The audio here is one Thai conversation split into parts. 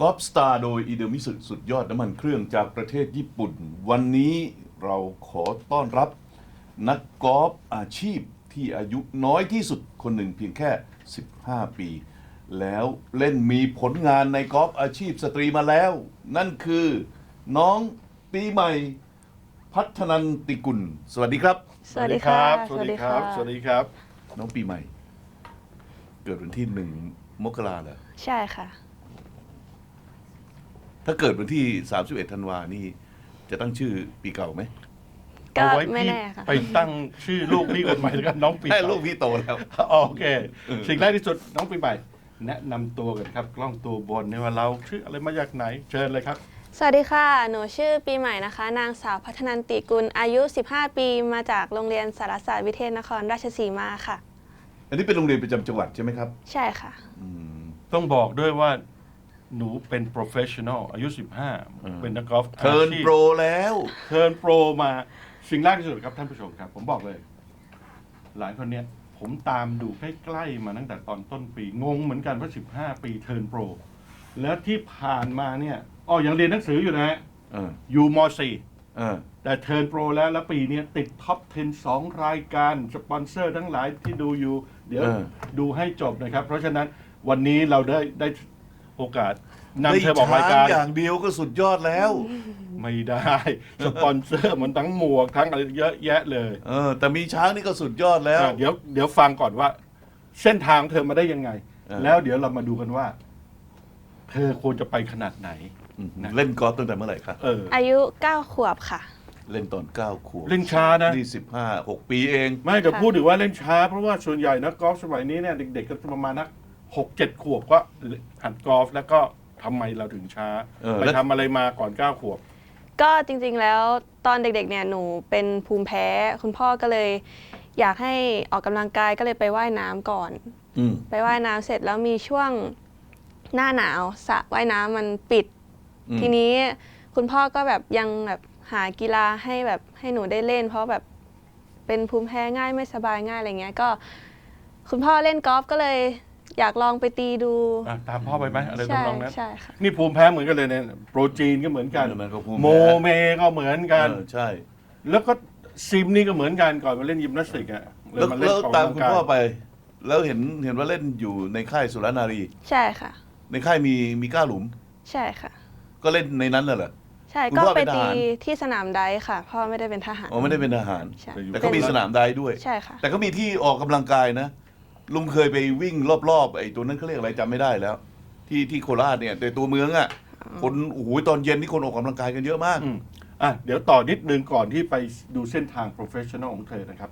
กอล์ฟสตาร์โดยอีเดมิสุสุดยอดน้ำมันเครื่องจากประเทศญี่ปุ่น วันนี้เราขอต้อนรับนักกอล์ฟอาชีพที่อายุน้อยที่สุดคนหนึ่งเพียงแค่ 15 ปี แล้วเล่นมีผลงานในกอล์ฟอาชีพสตรีมาแล้ว นั่นคือน้องปีใหม่พัฒนันติกุล สวัสดีครับ สวัสดีครับสวัสดีครับ สวัสดีครับ น้องปีใหม่ เกิดวันที่หนึ่งมกราเหรอ ใช่ค่ะ ถ้าเกิดวันที่ 31ธันวานี่ จะตั้งชื่อปีเก่าไหมก็เอาไว้ไม่พี่แน่ค่ะ ไปตั้งชื่อลูกพี่คนใหม่แล้วกันน้องปีแค่ลูกพี่โตแล้ว โอเค สิ่งแรกที่สุดน้องปีใหม่ แนะนำตัวกันครับ กล้องตัวบนในว่าเราชื่ออะไรมาจากไหน เชิญเลยครับ สวัสดีค่ะ หนูชื่อปีใหม่นะคะ นางสาวพัฒนันติกุล อายุ 15 ปี มาจากโรงเรียนสารศาสตร์วิเทศนครราชสีมาค่ะ อันนี้เป็นโรงเรียนประจำจังหวัดใช่ไหมครับ ใช่ค่ะ อืม ต้องบอกด้วยว่า หนูเป็น professional อายุ 15 เป็นนักกอล์ฟเทิร์นอาชีพ โปรแล้ว เทิร์นโปรมาสิ่งแรกที่สุดครับท่านผู้ชมครับ ผมบอกเลย หลายคนเนี้ยผมตามดูใกล้ๆมาตั้งแต่ตอนต้นปี งงเหมือนกันว่า 15 ปีเทิร์นโปร แล้วที่ผ่านมาเนี่ยอ๋อยังเรียนหนังสืออยู่นะฮะเออ อยู่ม เออ .4 แต่เทิร์นโปรแล้วแล้วปีเนี้ยติดท็อป 10 2 รายการ สปอนเซอร์ทั้งหลายที่ดูอยู่ เดี๋ยวเออ ดูให้จบนะครับ เพราะฉะนั้นวันนี้เราได้ได้ โอกาสนำได้เธอบอกรายช้างการอย่างเดียวก็สุดยอดแล้ว ไม่ได้ สปอนเซอร์มันทั้งหมวกทั้งอะไรเยอะแยะเลยเออ แต่มีช้างนี่ก็สุดยอดแล้ว อะเดี๋ยวเดี๋ยวฟังก่อนว่า เส้นทางเธอมาได้ยังไง เออ แล้วเดี๋ยวเรามาดูกันว่า เธอควรจะไปขนาดไหน อืมนะเล่นกอล์ฟตั้งแต่เมื่อไหร่ครับเออ อายุ 9 ขวบค่ะ เล่นตอนเก้าขวบเล่นช้านะ นี่สิบห้าหกปีเอง ไม่แต่ค่ะพูดถึงว่าเล่นช้าเพราะว่าส่วนใหญ่นักกอล์ฟสมัยนี้เนี่ยเด็กๆก็ประมาณนัก หกเจ็ดขวบก็หัดกอล์ฟแล้วก็ทำไมเราถึงช้าเออไปแล้ว ทำอะไรมาก่อนเก้าขวบ ก็จริงๆแล้วตอนเด็กๆเนี่ยหนูเป็นภูมิแพ้ คุณพ่อก็เลย อยากให้ออกกำลังกายก็เลยไปว่ายน้ำก่อน อืม ไปว่ายน้ำเสร็จแล้วมีช่วงหน้าหนาวสระว่ายน้ำมันปิด อืม ทีนี้คุณพ่อก็แบบยังแบบหากีฬาให้แบบให้หนูได้เล่น เพราะแบบเป็นภูมิแพ้ง่ายไม่สบายง่ายอะไรเงี้ยก็ คุณพ่อเล่นกอล์ฟก็เลย อยากลองไปตีดู อะตามพ่อไปไหมอะไรใช่ทำนองนั้น ใช่ค่ะ นี่ภูมิแพ้เหมือนกันเลยเนี่ยโปรจีนก็เหมือนกันเออมันก็ภูมิแพ้ โมเมก็เหมือนกัน เออใช่ แล้วก็ซิมนี่ก็เหมือนกันก่อนมาเล่นยิมนาสติกอะแล้วมาเล่นแล้วออกตามกำลังคุณกายพ่อไป แล้วเห็นเห็นว่าเล่นอยู่ในค่ายสุรนารี ใช่ค่ะ ในค่ายมีมีก้าหลุม ใช่ค่ะ ก็เล่นในนั้นน่ะเหรอ ใช่คุณก็พ่อไปเป็นทตีหาร ที่สนามไดฟ์ค่ะพ่อไม่ได้เป็นทหาร อ๋อไม่ได้เป็นทหาร ใช่ แต่ก็มีสนามไดด้วย ใช่ค่ะ แต่ก็มีที่ออกกำลังกายนะ ลุงเคยไปวิ่งรอบๆไอ้ตัวนั้นเขาเรียกอะไรจำไม่ได้แล้ว ที่ที่โคราชเนี่ยแต่ตัวเมืองอะ คนโอ้โหตอนเย็นนี่คนออกกำลังกายกันเยอะมาก อืมอะเดี๋ยวต่อนิดนึงก่อนที่ไปดูเส้นทาง professional ของเธอนะครับ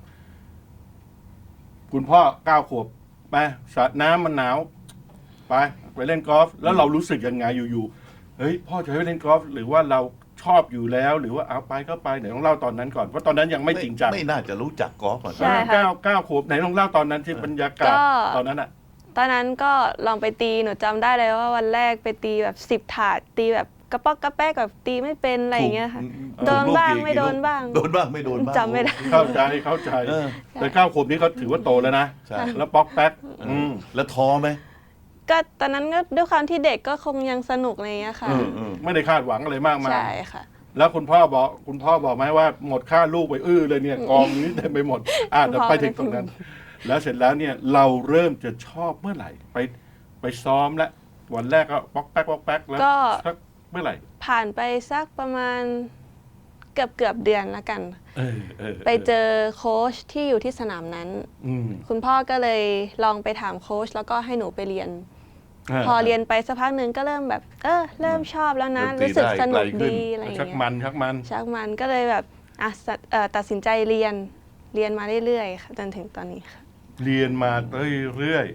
คุณพ่อเก้าขวบไปสระน้ำมันหนาว ไป ไปเล่นกอล์ฟแล้วเรารู้สึกยังไงอยู่ๆเฮ้ยพ่อจะให้เล่นกอล์ฟหรือว่าเรา ชอบอยู่แล้ว หรือว่าเอาไปก็ไปไหนลองเล่าตอนนั้นก่อนเพราะตอนนั้นยังไม่จริงจังไม่น่าจะรู้จักกอล์ฟอะใช่ ค่ะ เก้าเก้าขวบไหนลองเล่าตอนนั้นที่บรรยากาศก็ ตอนนั้นอะ ตอนนั้นก็ลองไปตีหนูจำได้เลยว่าวันแรกไปตีแบบสิบ10ถาด ตีแบบกระป๊อกกระแป๊กแบบตีไม่เป็นอะไรอย่างเงี้ยค่ะถูกโดนบ้างถูกลูกไม่โดนบ้างโดนบ้างไม่โดนบ้างจำไม่ได้ เข้าใจเข้าใจ เออแต่เก้าขวบนี้เขาถือว่าโตแล้วนะ ใช่ แล้วป๊อกแป๊กอืมแล้วท้อไหม ก็ตอนนั้นก็ด้วยความที่เด็กก็คงยังสนุกอะไรอย่างเงี้ยค่ะเออเออไม่ได้คาดหวังอะไรมากมาย ใช่ค่ะ แล้วคุณพ่อบอกคุณพ่อบอกไหมว่าหมดค่าลูกไปอื้อเลยเนี่ยกองนี้เต็มไปหมด อ่าคุณเดี๋ยวพ่อไปถึงตรงนั้น แล้วเสร็จแล้วเนี่ยเราเริ่มจะชอบเมื่อไหร่ ไปไปซ้อมแล้ววันแรกก็ป๊อกแป๊กป๊อกแป๊กแล้วก็ สักเมื่อไหร่ผ่านไปสักประมาณเกือบเกือบเดือนละกัน เออเออไปเจอโค้ชที่อยู่ที่สนามนั้น อืม คุณพ่อก็เลยลองไปถามโค้ชแล้วก็ให้หนูไปเรียน พอเรียนไปสักพักหนึ่งก็เริ่มแบบ เออเริ่มชอบแล้วนะเริ่มตีรู้สึกได้สนุกไกลขึ้นดีอะไรอย่างชักเงี้ยมันชักมัน ชักมันก็เลยแบบอะสะเอ่อตัดสินใจเรียนเรียนมาเรื่อยๆค่ะจนถึงตอนนี้ค่ะเรียนมาเรื่อย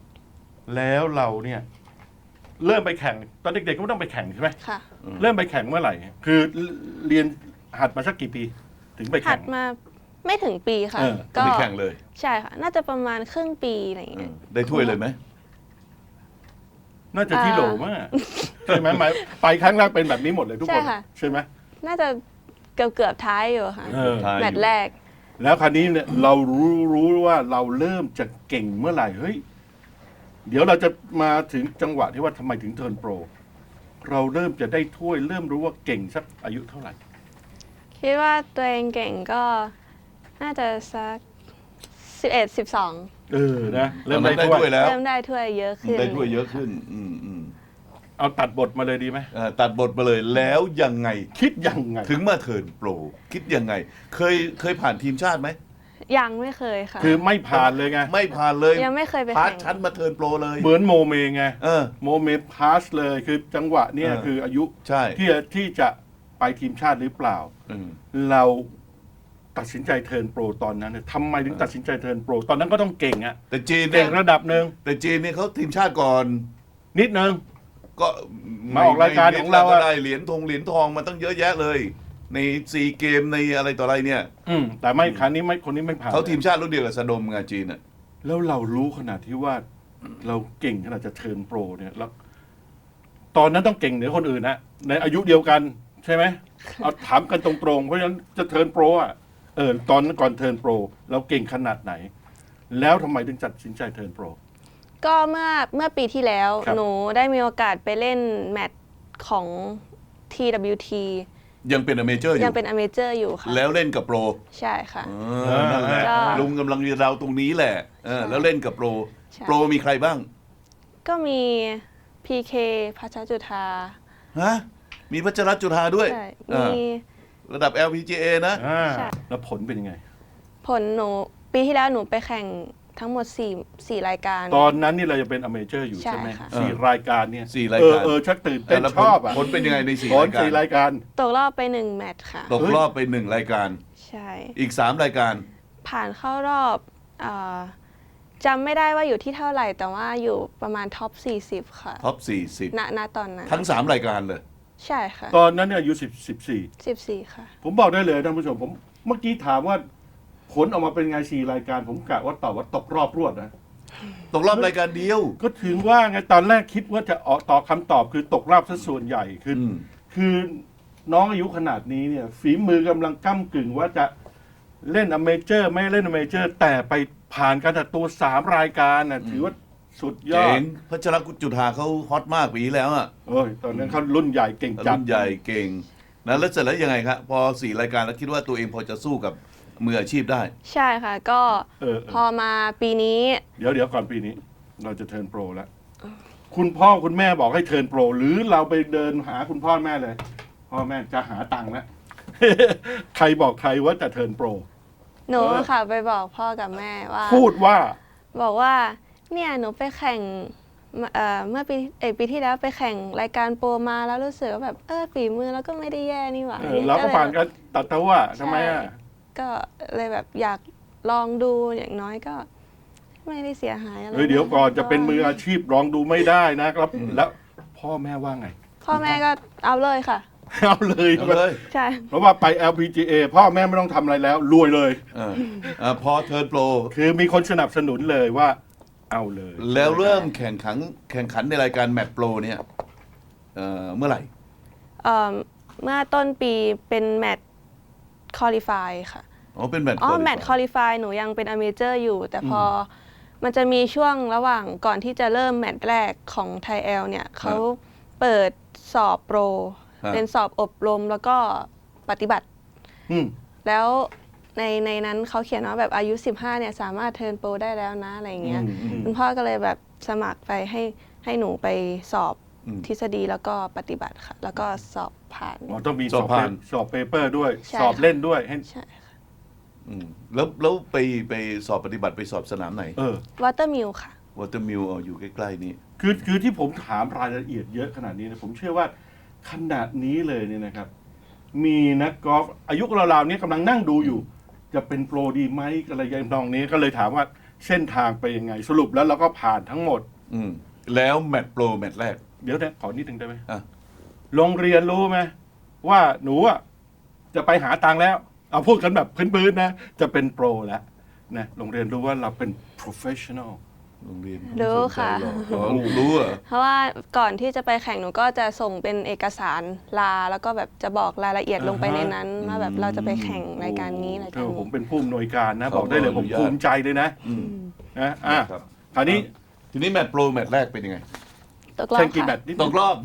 ๆ แล้วเราเนี่ย เริ่มไปแข่ง ตอนเด็กๆก็ไม่ต้องไปแข่งใช่ไหม ค่ะ เริ่มไปแข่งเมื่อไหร่ คือเรียนหัดมาสักกี่ปี ถึงไปหัแข่ดง มาไม่ถึงปีค่ะ เออก็ไปแข่งเลยใช่ค่ะ น่าจะประมาณครึ่งปีอะไรอย่างเอเงี้อยได้ถ้วยเลยไหม น่าจะที่โหลมากใช่ไหมหมายไปครั้งแรกเป็นแบบนี้หมดเลยทุกคน ใช่ค่ะ ใช่ไหม น่าจะเกือบเกือบๆท้ายอยู่ค่ะ เออ ท้ายแมตช์แรก แล้วคราวนี้เนี่ยเรารู้รู้ว่าเราเริ่มจะเก่งเมื่อไหร่เฮ้ย เดี๋ยวเราจะมาถึงจังหวะที่ว่าทำไมถึงเทิร์นโปร เราเริ่มจะได้ถ้วย เริ่มรู้ว่าเก่งสักอายุเท่าไหร่ คิดว่าตัวเองเก่งก็น่าจะสัก 11 12 เออนะเริ่มตอนนั้นได้ได้ถ้วยถ้วยแล้ว เริ่มได้ถ้วยเยอะขึ้นได้ถ้วยเยอะขึ้น อืมอืมเอาตัดบทมาเลยดีไหมเอ่อตัดบทมาเลยแล้วยังไงคิดยังไง ถึงมาเทิร์นโปร คิดยังไง เคยเคยผ่านทีมชาติไหมยังไม่เคยค่ะ คือไม่ผ่านเลยไง ไม่ผ่านเลยยังไม่เคยไปพาร์ทแข่ง ชั้นมาเทิร์นโปรเลยเหมือนโมเมไง เออ โมเมพาสเลยคือจังหวะเนี่ยเออคืออายุใช่ ที่จะที่จะไปทีมชาติหรือเปล่า อืมเรา ตัดสินใจเทิร์นโปรตอนนั้นเนี่ยทำไมถึงตัดสินใจเทิร์นโปรตอนนั้นก็ต้องเก่งอะแต่จีนเนี่เก่ยงระดับหนึ่งแต่จีนเนี่ยเขาทีมชาติก่อน นิดนึง ก็มาออกรายการของเราอะ ก็ได้เหรียญทงเหรียญทองมาตั้งเยอะแยะเลย ในซีเกมในอะไรต่ออะไรเนี่ยอืมแต่ไม่ครั้งนี้ไม่คนนี้ไม่ผ่านเขาทีมชาติรุ่นเดียวกับสะดมไงจีนอะแล้วเรารู้ขนาดที่ว่า เราเก่งขนาดจะเทิร์นโปรเนี่ยแล้วตอนนั้นต้องเก่งเหนือคนอื่นนะในอายุเดียวกันใช่ไหมเอาถามกันตรงๆเพราะฉะนั้นจะเทิร์นโปรอะ เออตอนนั้นก่อนเทิร์นโปรเราเก่งขนาดไหน แล้วทำไมถึงตัดสินใจเทิร์นโปร ก็เมื่อเมื่อปีที่แล้วครับหนูได้มีโอกาสไปเล่นแมตช์ของ TWT ยังเป็นอเมเจอร์อยัยู่ งเป็นอเมเจอร์อยู่ค่ะ แล้วเล่นกับโปรใช่ค่ะ เออนั่นแหละก็ลุงกำลังเรียนเราตรงนี้แหละเออแล้วเล่นกับโปร ใช่ โปรมีใครบ้างก็มี PK พัชรจุธาฮะมีพัชรจุธาด้วยใช่อ่ามี ระดับ LPGA นะ อ่าใช่ แล้วผลเป็นยังไง ผลหนูปีที่แล้วหนูไปแข่งทั้งหมด4 4รายการ ตอนนั้นนี่เราจะเป็นอเมเจอร์อยู่ใช่ใช่ไหมค่ะ สี่รายการเนี่ยสี่รายเออการเออชักตื่นเต้นแล้วชผลอบอะผลเป็นยังไงในสี่ผลรายการสี่รายการ ตกรอบไป1แมตช์ค่ะ ตกรอบไปหนึ่งรายการ ใช่ อีกสามรายการ ผ่านเข้ารอบเออจำไม่ได้ว่าอยู่ที่เท่าไหร่ แต่ว่าอยู่ประมาณท็อป40 ค่ะท็อปณณตอนนั้น40ทั้งสามรายการเลย ใช่ค่ะตอนนั้นเนี่ยอายุสิบสิบสี่14ค่ะ ผมบอกได้เลยท่านผู้ชมผมเมื่อกี้ถามว่าผลออกมาเป็นไงสี่รายการผมกะว่าตอบว่าตกรอบรวดนะ ตกรอบรายการเดียว ก็ถึงว่าไงตอนแรกคิดว่าจะออกตอบคำตอบคือตกรอบซะส่วนใหญ่คืออือมคือน้องอายุขนาดนี้เนี่ย ฝีมือกำลังก้ากึ่งว่าจะเล่นอเมเจอร์ ไม่เล่นอเมเจอร์ แต่ไปผ่านการตัดตัวสามรายการน่ะถือว่า สุดยอเจ๋ดงพัชรกุจุธาเขาฮอตมากปีที่แล้วอะเอ้ยตอนนั้นเขารุ่นใหญ่เก่งจัดรุ่นใหญ่เก่งนะแล้วเสร็จแล้วยังไงครับพอสี่รายการแล้วคิดว่าตัวเองพอจะสู้กับมืออาชีพได้ ใช่ค่ะ ก็เออเออ พอมาปีนี้ เดี๋ยวเดี๋ยวก่อนปีนี้ เราจะเทิร์นโปรแล้ว คุณพ่อคุณแม่บอกให้เทิร์นโปร หรือเราไปเดินหาคุณพ่อแม่เลย พ่อแม่จะหาตังค์แล้ว ใครบอกใครว่าจะเทิร์นโปร หนูเออ ค่ะไปบอกพ่อกับแม่ว่า พูดว่า บอกว่า เนี่ยหนูไปแข่งเอ่อเมื่อปีเอยปีที่แล้วไปแข่งรายการโปรมาแล้วรู้สึกว่าแบบเออฝีมือเราก็ไม่ได้แย่นี่หว่าเออเราก็ผ่านการตัดตัวทำไมอะก็เลยแบบอยากลองดูอย่างน้อยก็ ไม่ได้เสียหายอะไรเฮ้ยเดี๋ยวก่อนจะเป็นมืออาชีพลองดูไม่ได้นะครับ แล้วพ่อแม่ว่าไง พ่อแม่ก็เอาเลยค่ะ เอาเลยเอาเลยใช่ เพราะว่าไป LPGA พ่อแม่ไม่ต้องทำอะไรแล้ว รวยเลย เออเอ่อพอเทิร์นโปร คือมีคนสนับสนุนเลยว่า เอาเลยแล้วเริ่มแข่งขันแข่งขันในรายการแมตช์โปรเนี่ยเอ่อเมื่อไหร่ เอิ่มเมื่อต้นปีเป็นแมตช์คอลิฟายค่ะ อ๋อเป็นแมตช์อ๋อ qualify แมตช์คอลิฟายหนูยังเป็นอเมเจอร์อยู่ แต่พออมันจะมีช่วงระหว่างก่อนที่จะเริ่มแมตช์แรกของไทยแอลเนี่ยเขาเปิดสอบโปรฮะเป็นสอบอบรมแล้วก็ปฏิบัติ อืม แล้ว ในในนั้นเขาเขียนว่าแบบอายุ 15เนี่ยสามารถเทิร์นโปรได้แล้วนะอะไรอย่างเงี้ยอืมอืม คุณพ่อก็เลยแบบสมัครไปให้ให้หนูไปสอบอืม ทฤษฎีแล้วก็ปฏิบัติค่ะ แล้วก็สอบผ่าน อ๋อต้องมีสสออบบผ่านสอบเปเปอร์ด้วย ใช่ สอบเล่นด้วยให้ใช่ค่ะอืมแล้วแล้วไปไปสอบปฏิบัติไปสอบสนามไหนเออ วอเตอร์มิลค่ะ วอเตอร์มิลอยู่ใกล้ ๆ นี่ คือคือที่ผมถามรายละเอียดเยอะขนาดนี้นะผมเชื่อว่าขนาดนี้เลยเนี่ยนะครับ มีนักกอล์ฟอายุราวๆนี้กำลังนั่งดูอยู่ จะเป็นโปรดีไหมอะไรอย่างนองนี้ก็เลยถามว่าเส้นทางไปยังไงสรุปแล้วเราก็ผ่านทั้งหมด อืมแล้วแมตช์โปรแมตช์แรก เดี๋ยวนะขอนิดนึงได้ไหมอะ โรงเรียนรู้ไหมว่าหนูอะจะไปหาตังค์แล้ว เอาพูดกันแบบพื้นๆนะ จะเป็นโปรแล้วนะโรงเรียนรู้ว่าเราเป็น professional โรงเรียนรู้ค่ะ ไม่สนใจหรอกอ๋อรู้เหรอเพราะว่าก่อนที่จะไปแข่งหนูก็จะส่งเป็นเอกสารลา แล้วก็แบบจะบอกรายละเอียดลงไปในนั้นว่าแบบเราจะไปแข่งรายการนี้รายเอการอผมนี้ เป็นผู้อำนวยการนะขอบอกได้เลยขอผอมนุญาตภูมิใจเลยนะอืมนะอะครับ คราวนี้ทีนี้แมตช์โปรแมตช์แรกเป็นยังไงตกรอบแข่งกี่ค่ะแมตช์นิดตกรอบ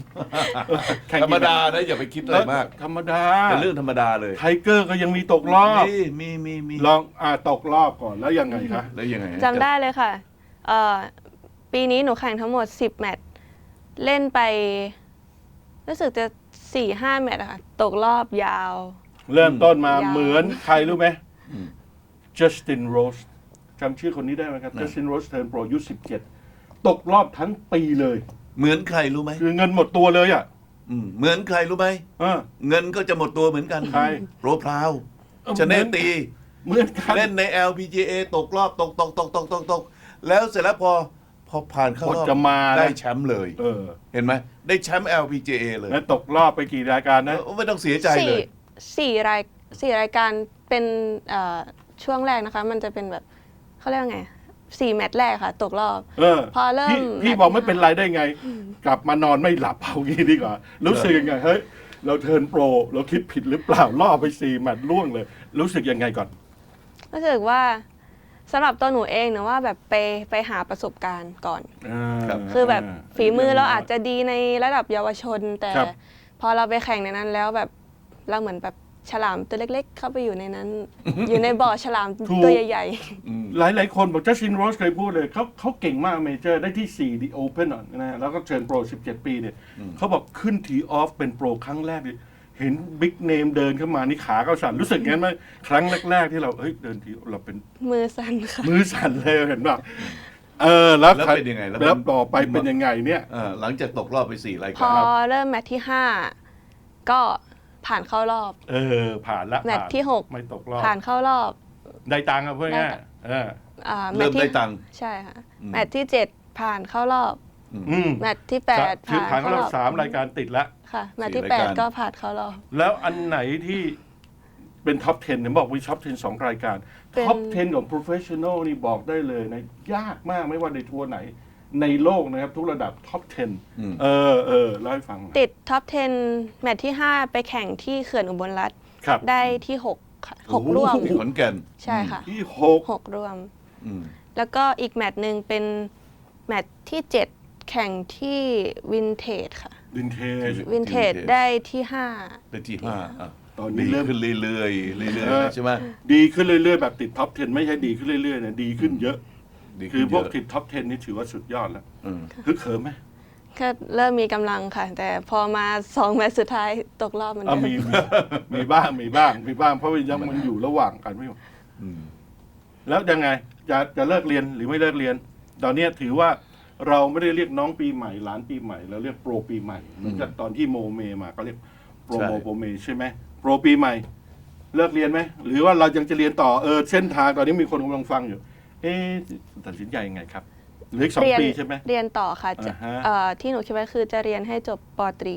แข่งธรรมกี่แตช์ดานะอย่าไปคิดอะไรมากธรรมดาเป็นเรื่องธรรมดาเลยไทเกอร์ก็ยังมีตกรอบ มีมีมีมีลองอ่าตกรอบก่อนแล้วยังไงคะ แล้วยังไงฮะจำได้เลยค่ะ เอ่อปีนี้หนูแข่งทั้งหมด 10 แมตช์เล่นไป รู้สึกจะ 4 5 แมตช์อะค่ะ ตกรอบยาว เริ่มต้นมายาว เหมือนใครรู้ไหมอืมจัสตินโรสจำชื่อคนนี้ได้ไหมครับนะจัสตินโรสเทิร์นโปรอายุ17 ตกรอบทั้งปีเลย เหมือนใครรู้ไหมคือเงินหมดตัวเลยอะอืมเหมือนใครรู้ไหม เออ เงินก็จะหมดตัวเหมือนกันใครโปรพราวเออชนะตี เหมือนกัน เล่นใน LPGA ตกรอบตกตกตกตกตกตก แล้วเสร็จแล้วพอพอผ่านเข้ารอบกดจะมานะได้แชมป์เลย เออเห็นไหมได้แชมป์ LPGA เลยแล้วตกรอบไปกี่รายการนะ เออไม่ต้องเสียใจเลยสี่รายสี่รายการเป็นเอ่อช่วงแรกนะคะ มันจะเป็นแบบเขาเรียกว่าไงสี่แมตช์แรกค่ะ ตกรอบ เออพอเริ่มพี่พี่แมตช์บอกไม่เป็นไรได้ไง กลับมานอนไม่หลับเอางี้ดีกว่า รู้สึกยังไงเฮ้ยเราเทิร์นโปร เราคิดผิดหรือเปล่าล่อไปสี่แมตช์ล่วงเลย รู้สึกยังไงก่อน รู้สึกว่า สำหรับตัวหนูเองหนูว่าแบบไปไปหาประสบการณ์ก่อน ครับ คือแบบฝีมือเราอาจจะดีในระดับเยาวชน แต่ครับ พอเราไปแข่งในนั้นแล้วแบบเราเหมือนแบบฉลามตัวเล็ก ๆ เข้าไปอยู่ในนั้น อยู่ในบ่อฉลามตัวใหญ่อืมหลายหลายๆคนบอกจัสตินโรสเคยพูดเลยเขาเขาเก่งมากเมเจอร์ได้ที่ 4 The Open อะนะแล้วก็เชิญโปร 17 ปีเนี่ยเขาบอกขึ้นทีออฟเป็นโปรครั้งแรกเนี่ย เห็นบิ๊กเนมเดินเข้ามานี่ขาเขาสั่นรู้สึกงั้นไหมครั้งแรก ๆ ที่เราเฮ้ยเดินทีเราเป็นๆมือสั่นค่ะ มือสั่นเลยเห็นป่ะเออแล้วแล้วใครเป็นยังไงแล้วแล้วต่อไปเป็นยังไงเนี่ย เออหลังจากตกรอบไปสี่รายพกาอรเริ่มแมตช์ที่5ก็ผ่านเข้ารอบ เออ ผ่านละแมตช์ผ่านที่หก ไม่ตกรอบผ่านเข้ารอบ ได้ตังค์อะเพื่อนได้ง่ายตังค์ เออ อ่าแมเริ่ตมช์ที่ได้ตังค์ ใช่ค่ะอืม แมตช์ที่7ผ่านเข้ารอบ อืมแมตช์ที่สะ8คือผ่านผ่านเข้ารออบบสามรายการติดแล้ว ค่ะแมตช์ที่ สี่รายการ 8 ก็ผ่านเข้ารอบ แล้วอันไหนที่เป็นท็อป 10เห็นบอกมีท็อป 10 สองรายการ เป็น ท็อป 10 ของ professional นี่บอกได้เลยนะ ยากมากไม่ว่าในทัวร์ไหน ในโลกนะครับ ทุกระดับท็อป อืม 10 เออเออเล่าให้ฟังหน่อยติดท็อป 10 แมตช์ที่ 5 ไปแข่งที่เขื่อนอุบลรัฐครับ ได้ที่ 6 ค่ะโอ้โห6ร่วมขอนแก่นใช่ค่ะ ที่หก6ร่วม อืมแล้วก็อีกแมตช์หนึ่งเป็นแมตช์ที่ 7 แข่งที่วินเทจค่ะ วินเทจวินเทจได้ที่ได้ที่ห้าอะตอนนี้ดีเริ่ม ขึ้นเรื่อยๆเรื่อยเออๆใช่ไหมดีขึ้นเรื่อยๆ แบบติดท็อป 10 ไม่ใช่ดีขึ้นเรื่อยๆนะดีขึ้นเยอะ ดีคืขึ้อนพวกเยะติดท็อป 10 นี่ถือว่าสุดยอดแล้วอืมคือเขิมไหม5ก็เริ่มมีกำลังค่ะ แต่พอมา2แมตช์สุดท้ายตกรอบเหมือนอะเดิมมีมีมีบ้างมีบ้างมีบ้างเพราะว่ายังมันอยู่ระหว่างกันไม่หมดอืมแล้วยังไงจะจะเลิกเรียนหรือไม่เลิกเรียน ตอนเนี้ยถือว่า เราไม่ได้เรียกน้องปีใหม่หลานปีใหม่เราเรียกโปรปีใหม่เหมือนกับตอนที่โมเมมาก็เรียกโปรโมโปรเมใช่ไหมโปรปีใหม่ เลิกเรียนไหมหรือว่าเรายังจะเรียนต่อเออเส้นทางตอนนี้มีคนกำลังฟังอยู่ เอ๊ะตัดสินใจยังไงครับเหลืออีกสองเรียนปีใช่ไหม เรียนต่อค่ะจะอ่าฮะ เอ่อที่หนูคิดไว้คือจะเรียนให้จบปอตรี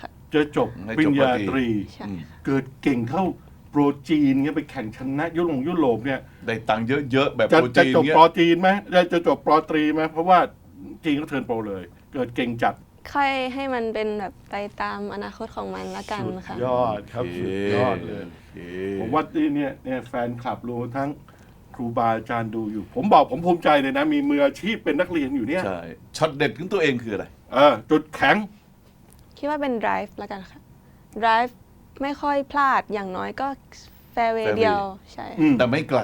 ค่ะ จะจบให้ปริจบญญาปริญญาตรี ใช่ อืมเกิดเก่งเท่าโปรจีนเงี้ยไปแข่งชนะยุโรปยุโรปเนี่ย ได้ตังค์เยอะๆแบบจะโปรจะจีนจบเงี้ยปอจีนไหมจะจะจบปอตรีไหมเพราะว่า จีนก็เทิร์นโปรเลย เกิดเก่งจัดค่อยให้มันเป็นแบบไปตามอนาคตของมันละกันสุดค่ะ ยอดครับโอเคสุดยอดเลยโอเคผมว่าที่เนี่ยเนี่ยแฟนคลับรวมทั้งครูบาอาจารย์ดูอยู่ ผมบอกผมภูมิใจเลยนะ มีมืออาชีพเป็นนักเรียนอยู่เนี่ยใช่ช็อตเด็ดของตัวเองคืออะไรเออจุดแข็ง คิดว่าเป็น drive ละกันค่ะ drive ไม่ค่อยพลาดอย่างน้อยก็ fairway fairway เดียวใช่อืม แต่ไม่ไกล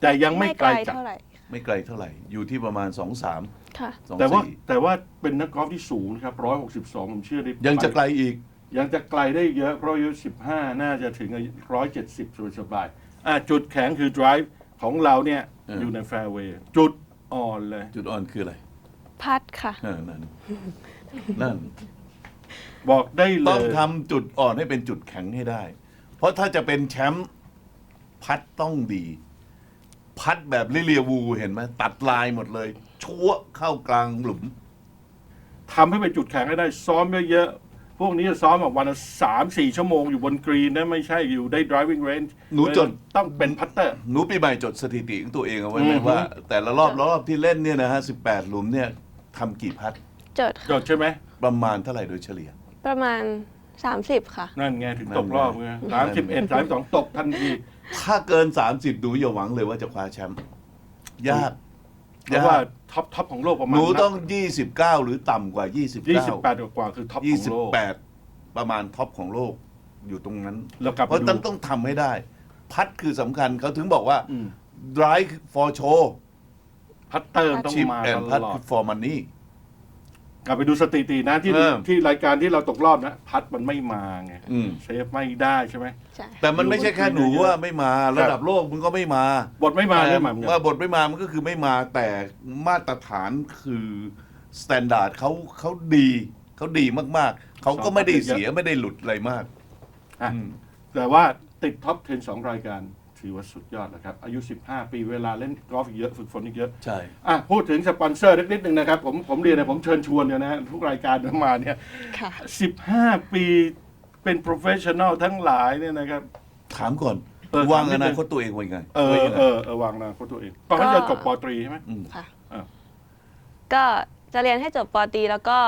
แต่ยังไม่ไกลจัด เท่าไหร่ ไม่ไกลเท่าไหร่ อยู่ที่ประมาณ2 3 ค่ะ2แต่ว่า4แต่ว่าเป็นนักกอล์ฟที่สูงนะครับร้อยหกสิบสองผมเชื่อได้ยังจะไกลอีก ยังจะไกลได้เยอะเพราะอายุสิบห้าน่าจะถึงร้อยเจ็ดสิบสบายๆอะจุดแข็งคือ drive ของเราเนี่ยเออออยู่ใน fairway จุดอ่อนเลย จุดอ่อนคืออะไร พัดค่ะเออนั่นนั่นบอกได้เลต้องยทำจุดอ่อนให้เป็นจุดแข็งให้ได้ เพราะถ้าจะเป็นแชมป์พัดต้องดี พัดแบบลิเลียวูเห็นไหมตัดลายหมดเลย ชั่วเข้ากลางหลุม ทำให้เป็นจุดแข็งให้ได้ซ้อมเยอะๆ พวกนี้จะซ้อมแบบวันละสามสี่ชั่วโมงอยู่บนกรีนนะไม่ใช่อยู่ได้ driving range หนูจด ต้องเป็นพัตเตอร์ หนูปีใหม่จดสถิติของตัวเองเอาไว้ไหมอือฮึ ว่า แต่ละรอบรอบที่เล่นเนี่ยนะฮะสิบแปดหลุมเนี่ยทำกี่พัดจดจค่ะดใช่ไหม ประมาณเท่าไหร่โดยเฉลี่ย ประมาณ 30 ค่ะ นั่นไงถึงตกนั่นไงรอบไงสามสิบเอ็ดสามสิบสองตกทันที ถ้าเกิน 30 หนูอย่าหวังเลยว่าจะคว้าแชมป์ยาก เพราะว่าท็อปท็อปของโลกประหมาณนูต้อง 29 หรือต่ำกว่า 29ยี่สิบแปดกว่าๆคือท็อปของโลก28 ประมาณท็อปของโลกอยู่ตรงนั้นแล้วกลับเพไปราะดูต้องต้องทำให้ได้ พัดคือสำคัญเขาถึงบอกว่าอืม drive for show พัตเตอร์ต้อง chip มา and ตพัดลอคืดอ for money กลับไปดูสถิตินะที่เออ ที่รายการที่เราตกรอบนะ พัดมันไม่มาไงอืมเซฟไม่ได้ใช่ไหม ใช่ แต่มันไม่ใช่แค่หนูว่าไม่มาระดับโลกมันก็ไม่มาบทไม่มาได้ไหมเหมือนกัว่านบทไม่มามันก็คือไม่มาแต่มาตรฐานคือสแตนดาร์ดเขาเขาดีเขาดีมากๆเขาก็ไม่ได้เสียไม่ได้หลุดอะไรมากอะอืมแต่ว่าติดท็อป 10 สองรายการ ถือว่าสุดยอดแล้วครับ อายุ 15 ปีเวลาเล่นกอล์ฟอีกเยอะฝึกฝนอีกเยอะ ใช่ อะพูดถึงสปอนเซอร์นิดนึงนะครับ ผมผมเรียนนะผมเชิญชวนเนี่ยนะทุกรายการมาเนี่ยค่ะ 15 ปีเป็น professional ทั้งหลายเนี่ยนะครับ ถามก่อน เออ วางถามนิอดนึงนาคตตัวเองไว้ไงเออไว้ยังไงเออเออวางอนะเขาตัวเองก็ให้ก็ จะจบปตรีใช่ไหมอืมค่ะ อ่าก็จะเรียนให้จบปอตรีแล้วก็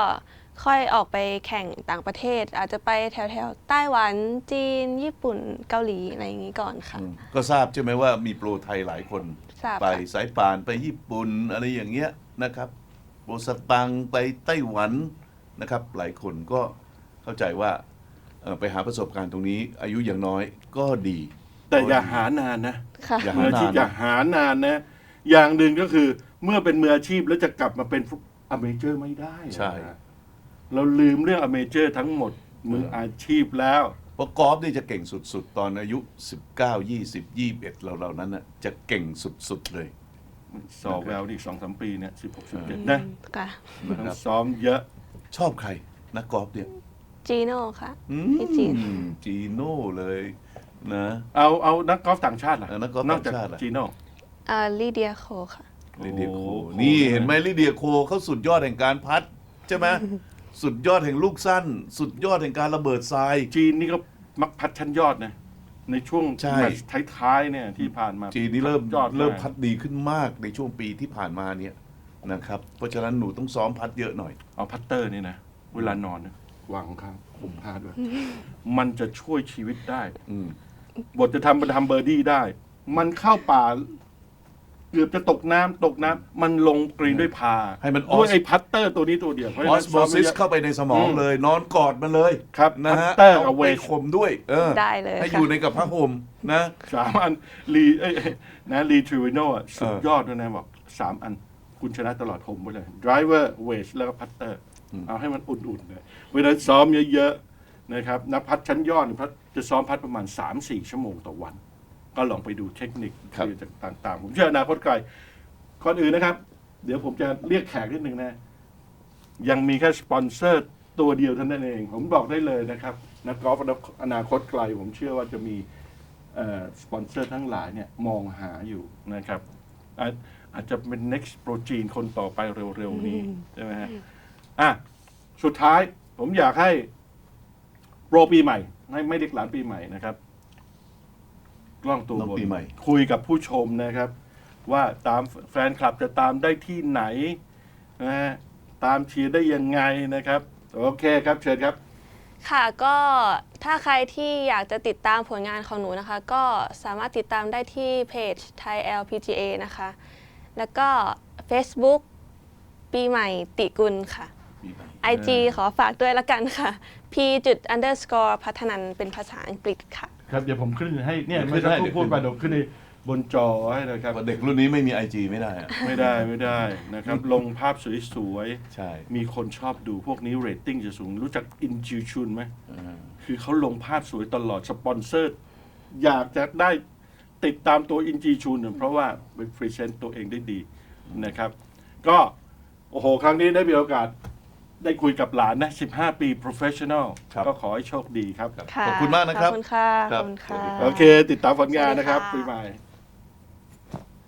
ค่อยออกไปแข่งต่างประเทศ อาจจะไปแถวแถวๆไต้หวันจีน ญี่ปุ่นเกาหลีอะไรอย่างนี้ก่อนค่ะอืมก็ทราบใช่ไหมว่ามีโปรไทยหลายคน ทราบไปค่ะสายป่านไปญี่ปุ่นอะไรอย่างเงี้ยนะครับโปรสตังไปไต้หวันนะครับ หลายคนก็เข้าใจว่าเอ่อไปหาประสบการณ์ตรงนี้ อายุอย่างน้อยก็ดี แต่อย่าหานานนะค่ะ อย่ามืออาชีพอย่าหานานนะ อย่างหนึ่งก็คือเมื่อเป็นมืออาชีพแล้วจะกลับมาเป็นอเมเจอร์ไม่ได้ใช่นะ เราลืมเรื่องอเมเจอร์ทั้งหมดมืออาชีพแล้วเพราะกอล์ฟนี่จะเก่งสุดๆ ตอนอายุ 19 20 21เราเหล่านั้นนะจะเก่งสุดๆเลย สอบแววอีกสองสามปีเนี่ยสิบหกสิบเจ็ดอืนะมค่ะนะคต้อรังบซ้อมเยอะ ชอบใครนักกอล์ฟเนี่ยจีโน่ค่ะ อืพี่จีนมจีโน่เลยนะ เอาเอานักกอล์ฟต่างชาติล่ะเออนักกอล์ฟนอกจากต่างชาติล่ะ จีโน่อ่าลีเดียโคค่ะ ลิเดียโคโอ้โห นี่โคนะเห็นไหมลิเดียโคเขาสุดยอดแห่งการพัดใช่ไหม สุดยอดแห่งลูกสั้น สุดยอดแห่งการระเบิดทราย จีนนี่ก็มักพัดชั้นยอดนะในช่วงใช่ แมตช์ท้ายๆเนี่ยที่ผ่านมาจีนนี่เริ่มยอดเริ่มากพัดดีขึ้นมากในช่วงปีที่ผ่านมาเนี่ยนะครับเพราะฉะนั้นหนูต้องซ้อมพัดเยอะหน่อย เอาพัตเตอร์นี่นะเวลานอนนะวางข้างผมพาด้วยมันจะช่วยชีวิตได้ อืม บทจะทำมันทำเบอร์ดี้ได้ มันเข้าป่า เกือบจะตกน้ำตกน้ำมันลงกรีนด้วยพาให้มันด้วย os- ไอ้พัตเตอร์ตัวนี้ตัวเดียวเพราะฉะออนั้น สโมซิสซ้อมเยอะเข้าไปในสมองอืมเลย นอนกอดมันเลยครับนะฮะพัตเตอร์เอากับไปเวชข่มด้วย เออได้เลยให้ค่ะ อยู่ในกับผ้าห่มนะ สามอันลีเอ้ยนะลีทริวิโนอะสุดเออยอดด้วยนะบอกสามอัน คุณชนะตลอดผมไปเลย driver wedge แล้วก็พัตเตอร์อืมเอาให้มันอุ่นๆเลยเวลาซ้อมเยอะๆนะครับนักพัดชั้นยอดเนี่ยพัดจะซ้อมพัดประมาณ 3-4 ชั่วโมงต่อวัน ก็ลองไปดูเทคนิคครับเรียนจากต่าง ๆ ผมเชื่ออนาคตไกลก่อนอื่นนะครับ เดี๋ยวผมจะเรียกแขกนิดนึงนะ ยังมีแค่สปอนเซอร์ตัวเดียวเท่านั้นเอง ผมบอกได้เลยนะครับ นักกอล์ฟอนาคตไกล ผมเชื่อว่าจะมีเอ่อสปอนเซอร์ทั้งหลายเนี่ยมองหาอยู่นะครับอาจอาจจะเป็น next protein คนต่อไปเร็ว ๆ นี้ ใช่ไหมฮะอะ สุดท้ายผมอยากให้โปรปีใหม่ ไม่ไม่เด็กหลานปีใหม่นะครับ กล้องตัวน้องบนปีใหม่ คุยกับผู้ชมนะครับ ว่าตามแฟนคลับจะตามได้ที่ไหนนะฮะตามเชียร์ได้ยังไงนะครับ โอเคครับเชิญครับ ค่ะก็ถ้าใครที่อยากจะติดตามผลงานของหนูนะคะ ก็สามารถติดตามได้ที่เพจ Thai LPGA นะคะ แล้วก็ Facebook ปีใหม่ติกุลค่ะ ปีใหม่ IG ขอฝากด้วยละกันค่ะ p จุด underscore พัฒนันเป็นภาษาอังกฤษค่ะ ครับเดี๋ยวผมขึ้นให้เนี่ยไม่ไม่ได้ได้เดี๋ยวพูดขึ้น ไปเดี๋ยวขึ้นในบนจอให้นะครับ เด็กรุ่นนี้ไม่มีไอจีไม่ได้อะไม่ได้ไม่ได้นะครับ ลงภาพสวยใช่ๆมีคนชอบดูพวกนี้เรตติ้งจะสูง รู้จักอินจิวชุนไหม เออคือเขาลงภาพสวยตลอดสปอนเซอร์ อยากจะได้ติดตามตัวอินจีชุนเพราะว่าไปพรีเซนต์ตัวเองได้ดีนะครับ ก็ โอ้โห ครั้งนี้ได้มีโอกาส ได้คุยกับหลานนะ 15 ปี professional ครับ ก็ขอให้โชคดีครับครับค่ะขอบคุณมากนะครับ ขอบคุณค่ะ ครัขบอบคุณค่ะ โอเค ติดตามผลงานนะครับสวัสปีดีค่ะใหม่